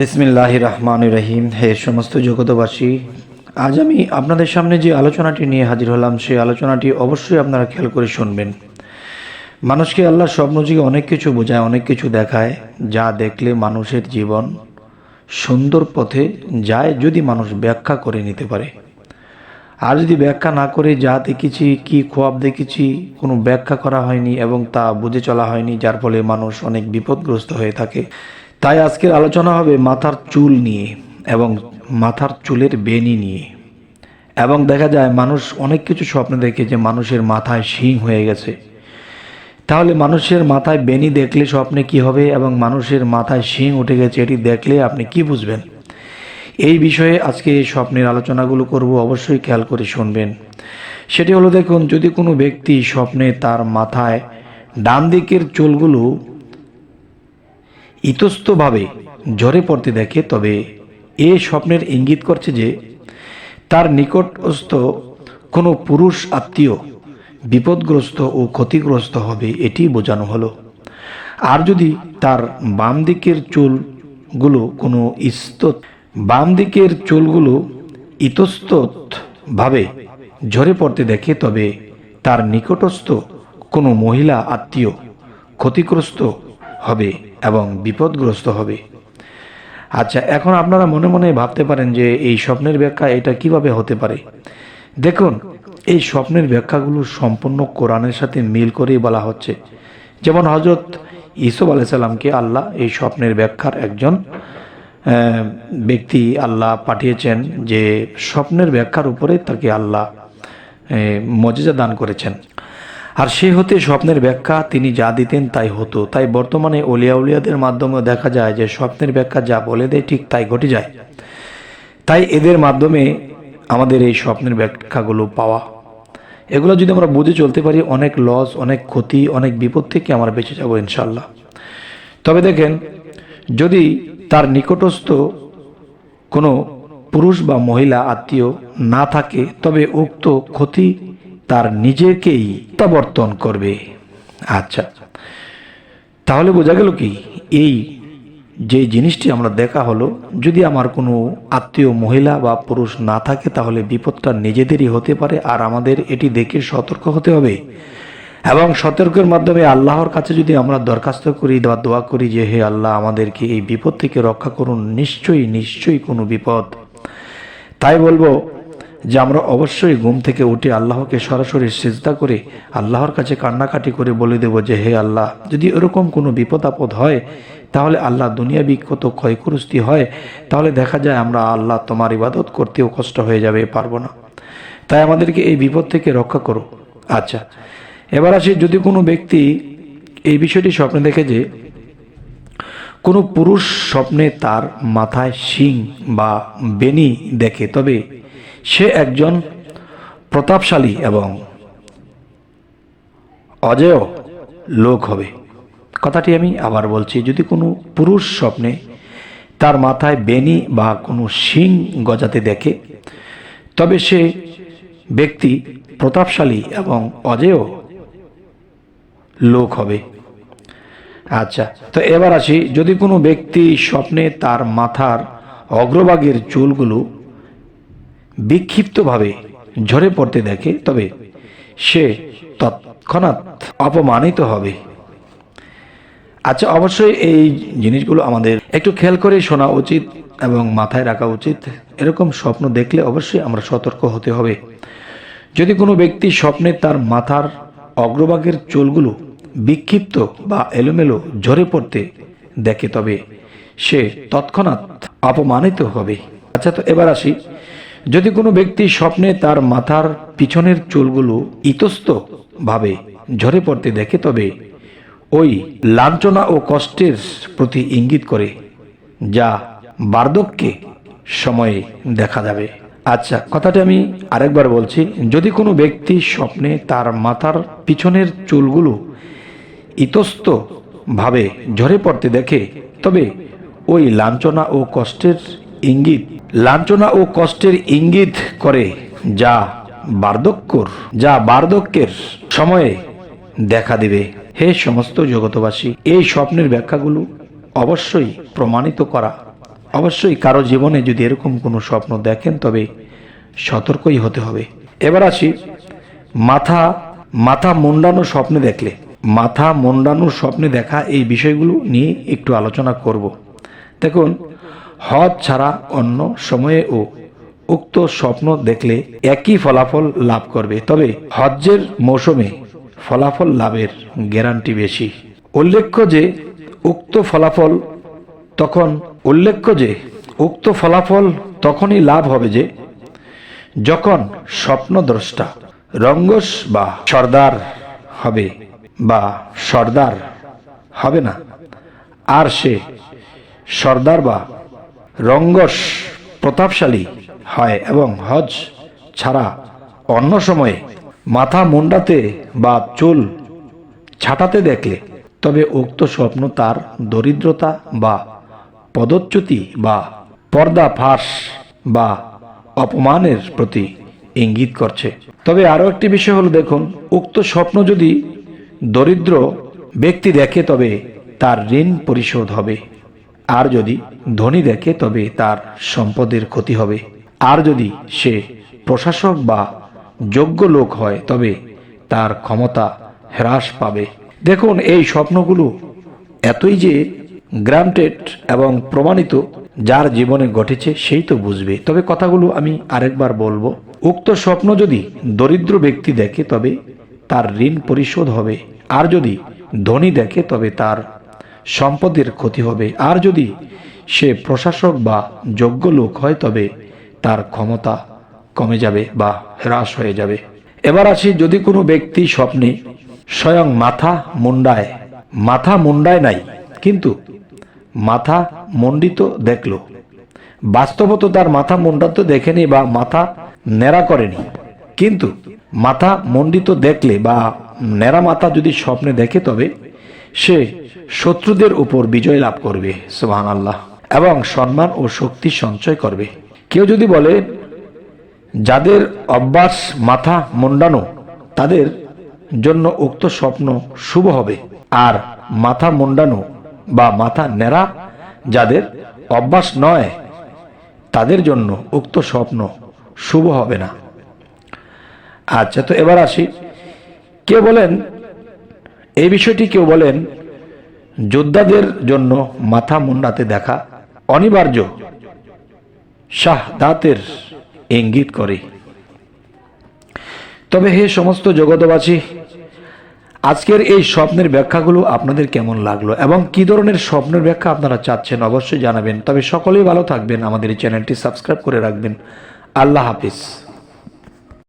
বিসমিল্লাহ রহমান রহিম। হে সমস্ত জগতবাসী আজ আমি আপনাদের সামনে যে আলোচনাটি নিয়ে হাজির হলাম, সেই আলোচনাটি অবশ্যই আপনারা খেয়াল করে শুনবেন। মানুষকে আল্লাহ স্বপ্নযোগে অনেক কিছু বোঝায়, অনেক কিছু দেখায়। যা দেখলে মানুষের জীবন সুন্দর পথে যায় যদি মানুষ ব্যাখ্যা করে নিতে পারে। আর যদি ব্যাখ্যা না করে যা দেখেছি, কি খোয়াব দেখেছি, কোনো ব্যাখ্যা করা হয়নি এবং তা বুঝে চলা হয়নি, যার ফলে মানুষ অনেক বিপদগ্রস্ত হয়ে থাকে। তাই আজকের আলোচনা হবে মাথার চুল নিয়ে এবং মাথার চুলের বেনি নিয়ে। এবং দেখা যায় মানুষ অনেক কিছু স্বপ্নে দেখে যে মানুষের মাথায় শিং হয়ে গেছে। তাহলে মানুষের মাথায় বেনি দেখলে স্বপ্নে কি হবে এবং মানুষের মাথায় শিং উঠে গেছে এটি দেখলে আপনি কি বুঝবেন? এই বিষয়ে আজকে স্বপ্নের আলোচনাগুলো করব, অবশ্যই খেয়াল করে শুনবেন। সেটি হলো দেখুন, যদি কোনো ব্যক্তি স্বপ্নে তার মাথায় ডান দিকের চুলগুলো ইতস্তভাবে ঝরে পড়তে দেখে, তবে এ স্বপ্নের ইঙ্গিত করছে যে তার নিকটস্থ কোনো পুরুষ আত্মীয় বিপদগ্রস্ত ও ক্ষতিগ্রস্ত হবে এটি বোঝানো হলো। আর যদি তার বাম দিকের চুলগুলো কোনো ইস্তত বাম দিকের চুলগুলো ইতস্তত ভাবে ঝরে পড়তে দেখে, তবে তার নিকটস্থ কোনো মহিলা আত্মীয় ক্ষতিগ্রস্ত হবে এবং বিপদগ্রস্ত হবে। আচ্ছা এখন আপনারা মনে মনে ভাবতে পারেন যে এই স্বপ্নের ব্যাখ্যা এটা কীভাবে হতে পারে? দেখুন, এই স্বপ্নের ব্যাখ্যাগুলো সম্পূর্ণ কোরআনের সাথে মিল করেই বলা হচ্ছে। যেমন হজরত ইসুফ আলাইসাল্লামকে আল্লাহ এই স্বপ্নের ব্যাখ্যার একজন ব্যক্তি আল্লাহ পাঠিয়েছেন যে স্বপ্নের ব্যাখ্যার উপরে তাকে আল্লাহ মজেজা দান করেছেন। আর সে হতে স্বপ্নের ব্যাখ্যা তিনি যা দিতেন তাই হতো। তাই বর্তমানে অলিয়া উলিয়াদের মাধ্যমেও দেখা যায় যে স্বপ্নের ব্যাখ্যা যা বলে দেয় ঠিক তাই ঘটে যায়। তাই এদের মাধ্যমে আমাদের এই স্বপ্নের ব্যাখ্যাগুলো পাওয়া। এগুলো যদি আমরা বুঝে চলতে পারি, অনেক লস অনেক ক্ষতি, অনেক বিপদ থেকে আমরা বেঁচে যাব ইনশাল্লাহ তবে দেখেন, যদি তার নিকটস্থ কোনো পুরুষ বা মহিলা আত্মীয় না থাকে, তবে উক্ত ক্ষতি তার নিজেকেই প্রত্যাবর্তন করবে। আচ্ছা তাহলে বোঝা গেল কি, এই যে জিনিসটি আমরা দেখা হলো, যদি আমার কোনো আত্মীয় মহিলা বা পুরুষ না থাকে, তাহলে বিপদটা নিজেদেরই হতে পারে আর আমাদের এটি দেখে সতর্ক হতে হবে। এবং সতর্কের মাধ্যমে আল্লাহর কাছে যদি আমরা দরখাস্ত করি বা দোয়া করি যে, হে আল্লাহ, আমাদেরকে এই বিপদ থেকে রক্ষা করুন। নিশ্চয়ই নিশ্চয়ই কোনো বিপদ। তাই বলব যে আমরা অবশ্যই ঘুম থেকে উঠে আল্লাহকে সরাসরি সিজদা করে আল্লাহর কাছে কান্নাকাটি করে বলে দেব যে, হে আল্লাহ, যদি এরকম কোনো বিপদ আপদ হয়, তাহলে আল্লাহ দুনিয়া বিক্ষত ক্ষয়কুরস্তি হয়, তাহলে দেখা যায় আমরা আল্লাহ তোমার ইবাদত করতেও কষ্ট হয়ে যাবে, পারব না। তাই আমাদেরকে এই বিপদ থেকে রক্ষা করো। আচ্ছা এবার আসি, যদি কোনো ব্যক্তি এই বিষয়টি স্বপ্নে দেখে যে, কোনো পুরুষ স্বপ্নে তার মাথায় শিং বা বেনি দেখে, তবে সে একজন প্রতাপশালী এবং অজেয় লোক হবে। কথাটি আমি আবার বলছি, যদি কোনো পুরুষ স্বপ্নে তার মাথায় বেনি বা কোনো শিং গজাতে দেখে, তবে সে ব্যক্তি প্রতাপশালী এবং অজেয় লোক হবে। আচ্ছা তো এবার আসি, যদি কোনো ব্যক্তি স্বপ্নে তার মাথার অগ্রভাগের চুলগুলো বিক্ষিপ্তভাবে ঝরে পড়তে দেখে, তবে সে তৎক্ষণাৎ অপমানিত হবে। আচ্ছা অবশ্যই এই জিনিসগুলো আমাদের একটু খেয়াল করে শোনা উচিত এবং মাথায় রাখা উচিত। এরকম স্বপ্ন দেখলে অবশ্যই আমরা সতর্ক হতে হবে। যদি কোনো ব্যক্তি স্বপ্নে তার মাথার অগ্রভাগের চুলগুলো বিক্ষিপ্ত বা এলোমেলো ঝরে পড়তে দেখে, তবে সে তৎক্ষণাৎ অপমানিত হবে। আচ্ছা তো এবার আসি। যদি কোনো ব্যক্তি স্বপ্নে তার মাথার পিছনের চুলগুলো ইতস্ত ভাবে ঝরে পড়তে দেখে, তবে ওই লাঞ্ছনা ও কষ্টের প্রতি ইঙ্গিত করে যা বার্ধক্যে সময়ে দেখা যাবে। আচ্ছা কথাটা আমি আরেকবার বলছি। যদি কোনো ব্যক্তি স্বপ্নে তার মাথার পিছনের চুলগুলো ইতস্ত ভাবে ঝরে পড়তে দেখে, তবে ওই লাঞ্ছনা ও কষ্টের ইঙ্গিত, লাঞ্ছনা ও কষ্টের ইঙ্গিত করে যা বার্ধক্যর, যা বার্ধক্যের সময়ে দেখা দিবে। হে সমস্ত জগতবাসী এই স্বপ্নের ব্যাখ্যাগুলো অবশ্যই প্রমাণিত করা। অবশ্যই কারও জীবনে যদি এরকম কোনো স্বপ্ন দেখেন, তবে সতর্কই হতে হবে। এবার আসি মাথা মাথা মুন্ডানো স্বপ্নে দেখলে। মাথা মুন্ডানোর স্বপ্নে দেখা এই বিষয়গুলো নিয়ে একটু আলোচনা করব। দেখুন হজ ছাড়া অন্য সময়ে ও উক্ত স্বপ্ন দেখলে একই ফলাফল লাভ করবে। তবে হজ্জের মৌসুমে ফলাফল লাভের গ্যারান্টি বেশি। উল্লেখ্য যে উক্ত ফলাফল তখন উল্লেখ্য যে উক্ত ফলাফল তখনই লাভ হবে যে যখন স্বপ্নদ্রষ্টা রঙ্গস বা সর্দার হবে বা সর্দার হবে না, আর সে সর্দার বা রঙ্গস প্রতাপশালী হয় এবং হজ ছাড়া অন্য সময়ে মাথা মুন্ডাতে বা চুল ছাটাতে দেখলে, তবে উক্ত স্বপ্ন তার দরিদ্রতা বা পদচ্যুতি বা পর্দা ফাঁস বা অপমানের প্রতি ইঙ্গিত করছে। তবে আরও একটি বিষয় হলো, দেখুন, উক্ত স্বপ্ন যদি দরিদ্র ব্যক্তি দেখে, তবে তার ঋণ পরিশোধ হবে। আর যদি ধনী দেখে, তবে তার সম্পদের ক্ষতি হবে। আর যদি সে প্রশাসক বা যোগ্য লোক হয়, তবে তার ক্ষমতা হ্রাস পাবে। দেখুন, এই স্বপ্নগুলো এতই যে গ্রান্টেড এবং প্রমাণিত, যার জীবনে ঘটেছে সেই তো বুঝবে। তবে কথাগুলো আমি আরেকবার বলব। উক্ত স্বপ্ন যদি দরিদ্র ব্যক্তি দেখে, তবে তার ঋণ পরিশোধ হবে। আর যদি ধনী দেখে, তবে তার সম্পদের ক্ষতি হবে। আর যদি সে প্রশাসক বা যোগ্য লোক হয়, তবে তার ক্ষমতা কমে যাবে বা হ্রাস হয়ে যাবে। এবার আসি, যদি কোনো ব্যক্তি স্বপ্নে স্বয়ং মাথা মুন্ডায় মাথা মুন্ডায় নাই, কিন্তু মাথা মণ্ডিত দেখল। বাস্তবত তার মাথা মুন্ডাত দেখেনি বা মাথা নেড়া করেনি। কিন্তু মাথা মণ্ডিত দেখলে বা নেড়া মাথা যদি স্বপ্নে দেখে, তবে সে শত্রুদের উপর বিজয় লাভ করবে সুহান আল্লাহ এবং সম্মান ও শক্তি সঞ্চয় করবে। কেউ যদি বলে, যাদের অভ্যাস মাথা মুন্ডানো, তাদের জন্য উক্ত স্বপ্ন শুভ হবে, আর মাথা মুন্ডানো বা মাথা নেড়া যাদের অভ্যাস নয়, তাদের জন্য উক্ত স্বপ্ন শুভ হবে না। আচ্ছা তো এবার আসি। কেউ বলেন এই বিষয়টি কেউ বলেন, যোদ্ধাদের জন্য মাথা মুন্ডাতে দেখা অনিবার্য। শাহদাতের ইঙ্গিত করে। তবে হে সমস্ত জগতবাসী আজকের এই স্বপ্নের ব্যাখ্যাগুলো আপনাদের কেমন লাগল এবং কি ধরনের স্বপ্নের ব্যাখ্যা আপনারা চাচ্ছেন অবশ্যই জানাবেন। তবে সকলেই ভালো থাকবেন। আমাদের এই চ্যানেলটি সাবস্ক্রাইব করে রাখবেন। আল্লাহ হাফিজ।